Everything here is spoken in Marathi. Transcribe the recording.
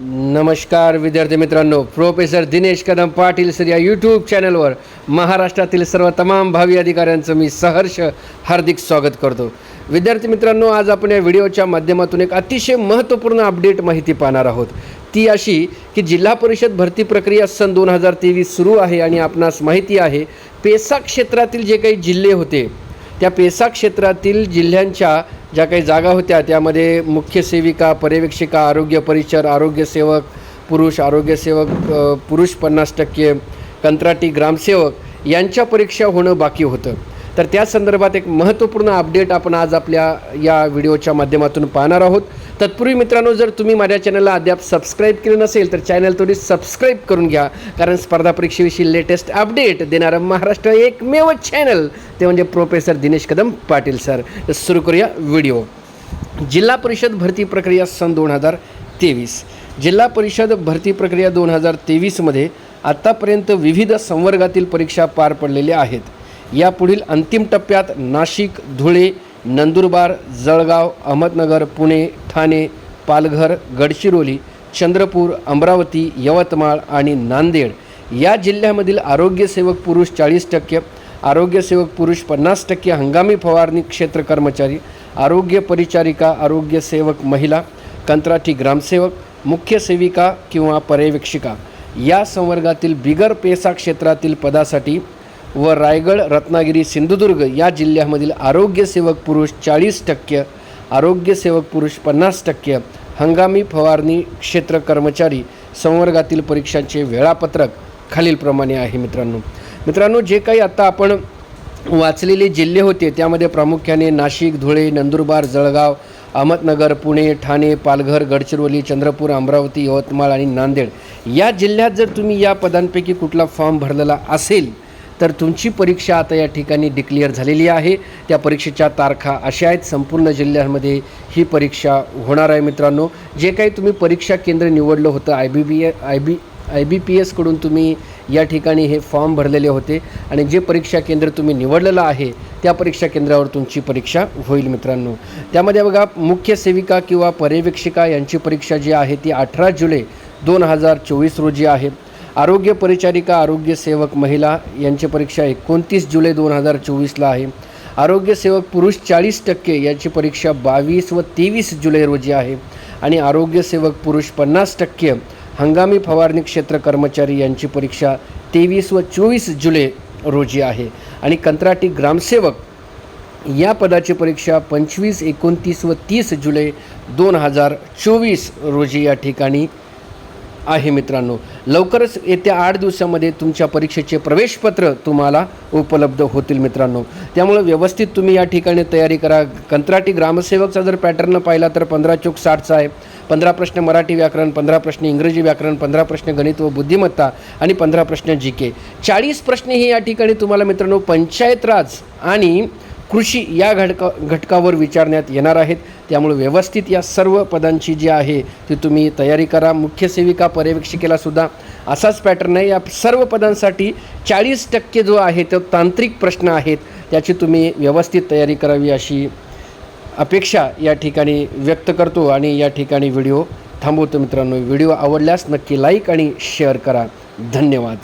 नमस्कार विद्यार्थी मित्रांनो. प्रोफेसर दिनेश कदम पाटील सर या यूट्यूब चॅनलवर महाराष्ट्रातील सर्व तमाम भावी अधिकाऱ्यांचं मी सहर्ष हार्दिक स्वागत करतो. विद्यार्थी मित्रांनो आज आपण या व्हिडिओच्या माध्यमातून एक अतिशय महत्त्वपूर्ण अपडेट माहिती पाहणार आहोत. ती अशी की जिल्हा परिषद भरती प्रक्रिया सन दोन हजार तेवीस सुरू आहे आणि आपणास माहिती आहे पेसा क्षेत्रातील जे काही जिल्हे होते त्या पेसा क्षेत्रातील जिल्ह्यांच्या ज्या काही जागा होत्या त्यामध्ये मुख्य सेविका पर्यवेक्षिका आरोग्य परिचर आरोग्यसेवक पुरुष आरोग्यसेवक पुरुष पन्नास टक्के कंत्राटी ग्रामसेवक यांच्या परीक्षा होणं बाकी होतं. तर त्या संदर्भात एक महत्त्वपूर्ण अपडेट आपण आज आपल्या या व्हिडिओच्या माध्यमातून पाहणार आहोत. तत्पूर्वी मित्रांनो जर तुम्ही माझ्या चॅनलला अद्याप सबस्क्राईब केलं नसेल तर चॅनल थोडी सबस्क्राईब करून घ्या. कारण स्पर्धा परीक्षेविषयी लेटेस्ट अपडेट देणारं महाराष्ट्र एकमेव चॅनल ते म्हणजे प्रोफेसर दिनेश कदम पाटील सर तर सुरू करूया व्हिडिओ जिल्हा परिषद भरती प्रक्रिया सन दोन हजार तेवीस. जिल्हा परिषद भरती प्रक्रिया दोन हजार तेवीसमध्ये आत्तापर्यंत विविध संवर्गातील परीक्षा पार पडलेल्या आहेत. यापुढील अंतिम टप्प्यात नाशिक धुळे नंदुरबार जळगाव अहमदनगर पुणे ठाणे पालघर गडचिरोली चंद्रपूर अमरावती यवतमाळ आणि नांदेड या जिल्ह्यामधील आरोग्यसेवक पुरुष चाळीस टक्के आरोग्यसेवक पुरुष पन्नास टक्के हंगामी फवारणी क्षेत्र कर्मचारी आरोग्य परिचारिका आरोग्यसेवक महिला कंत्राटी ग्रामसेवक मुख्य सेविका किंवा पर्यवेक्षिका या संवर्गातील बिगर पेसा क्षेत्रातील पदासाठी व रायगड रत्नागिरी सिंधुदुर्ग या जिल्ह्यामधील आरोग्यसेवक पुरुष चाळीस टक्के आरोग्यसेवक पुरुष पन्नास टक्के हंगामी फवारणी क्षेत्र कर्मचारी संवर्गातील परीक्षांचे वेळापत्रक खालीलप्रमाणे आहे मित्रांनो. मित्रांनो जे काही आता आपण वाचलेले जिल्हे होते त्यामध्ये प्रामुख्याने नाशिक धुळे नंदुरबार जळगाव अहमदनगर पुणे ठाणे पालघर गडचिरोली चंद्रपूर अमरावती यवतमाळ आणि नांदेड या जिल्ह्यात जर तुम्ही या पदांपैकी कुठला फॉर्म भरलेला असेल तर तुमची परीक्षा आता या ठिकाणी डिक्लेअर झालेली आहे. त्या परीक्षेच्या तारखा अशा आहेत. संपूर्ण जिल्ह्यांमध्ये ही परीक्षा होणार आहे मित्रांनो. जे काही तुम्ही परीक्षा केंद्र निवडलं होतं I B B I B I B P एसकडून तुम्ही या ठिकाणी हे फॉर्म भरलेले होते. आणि जे परीक्षा केंद्र तुम्ही निवडलेलं आहे त्या परीक्षा केंद्रावर तुमची परीक्षा होईल मित्रांनो. त्यामध्ये बघा मुख्य सेविका किंवा पर्यवेक्षिका यांची परीक्षा जी आहे ती अठरा जुलै दोन हजार चोवीस रोजी आहे. आरोग्य परिचारिका आरोग्य सेवक महिला यांची परीक्षा एकोणतीस जुलै दोन हजार चोवीसला आहे. आरोग्य सेवक पुरुष चाळीस टक्के याची परीक्षा बावीस व तेवीस जुलै रोजी आहे. आणि आरोग्य सेवक पुरुष पन्नास टक्के हंगामी फवारणी क्षेत्र कर्मचारी यांची परीक्षा तेवीस व चोवीस जुलै रोजी आहे. आणि कंत्राटी ग्रामसेवक या पदाची परीक्षा पंचवीस एकोणतीस व तीस जुलै दोन हजार चोवीस रोजी या ठिकाणी आहे मित्रांनो. लवकरच येत्या आठ दिवसामध्ये तुमच्या परीक्षेचे प्रवेशपत्र तुम्हाला उपलब्ध होतील मित्रांनो. त्यामुळे व्यवस्थित तुम्ही या ठिकाणी तयारी करा. कंत्राटी ग्रामसेवकचा जर पॅटर्न पाहिला तर पंधरा चोक साठचा आहे. पंधरा प्रश्न मराठी व्याकरण पंधरा प्रश्न इंग्रजी व्याकरण पंधरा प्रश्न गणित व बुद्धिमत्ता आणि पंधरा प्रश्न जी के चाळीस प्रश्न हे या ठिकाणी तुम्हाला मित्रांनो पंचायत राज आणि कृषी या घटका घटकावर विचारण्यात येणार आहेत. त्यामुळे व्यवस्थित या सर्व पदांची जी आहे ती तुम्ही तयारी करा. मुख्य सेविका पर्यवेक्षिकेला सुद्धा असाच पॅटर्न आहे. या सर्व पदांसाठी चाळीस टक्के जो आहे तो तांत्रिक प्रश्न आहेत. त्याची तुम्ही व्यवस्थित तयारी करावी अशी अपेक्षा या ठिकाणी व्यक्त करतो आणि या ठिकाणी व्हिडिओ थांबवतो मित्रांनो. व्हिडिओ आवडल्यास नक्की लाईक आणि शेअर करा. धन्यवाद.